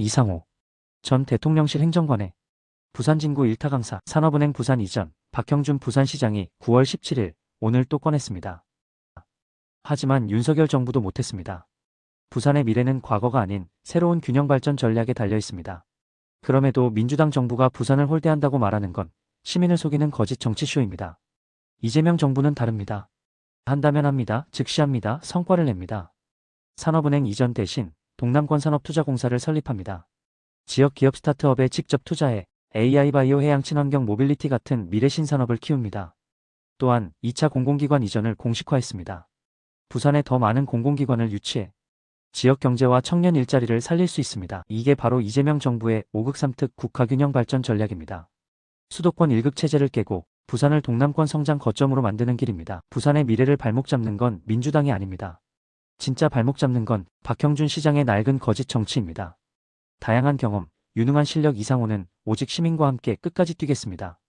이상호 전 대통령실 행정관의 부산진구 일타 강사 산업은행 부산 이전 박형준 부산시장이 9월 17일 오늘 또 꺼냈습니다. 하지만 윤석열 정부도 못했습니다. 부산의 미래는 과거가 아닌 새로운 균형 발전 전략에 달려 있습니다. 그럼에도 민주당 정부가 부산을 홀대한다고 말하는 건 시민을 속이는 거짓 정치쇼입니다. 이재명 정부는 다릅니다. 한다면 합니다. 즉시 합니다. 성과를 냅니다. 산업은행 이전 대신 동남권 산업투자공사를 설립합니다. 지역 기업 스타트업에 직접 투자해 AI 바이오 해양 친환경 모빌리티 같은 미래 신산업을 키웁니다. 또한 2차 공공기관 이전을 공식화했습니다. 부산에 더 많은 공공기관을 유치해 지역 경제와 청년 일자리를 살릴 수 있습니다. 이게 바로 이재명 정부의 5극 3특 국가균형 발전 전략입니다. 수도권 1극 체제를 깨고 부산을 동남권 성장 거점으로 만드는 길입니다. 부산의 미래를 발목 잡는 건 민주당이 아닙니다. 진짜 발목 잡는 건 박형준 시장의 낡은 거짓 정치입니다. 다양한 경험, 유능한 실력 이상호는 오직 시민과 함께 끝까지 뛰겠습니다.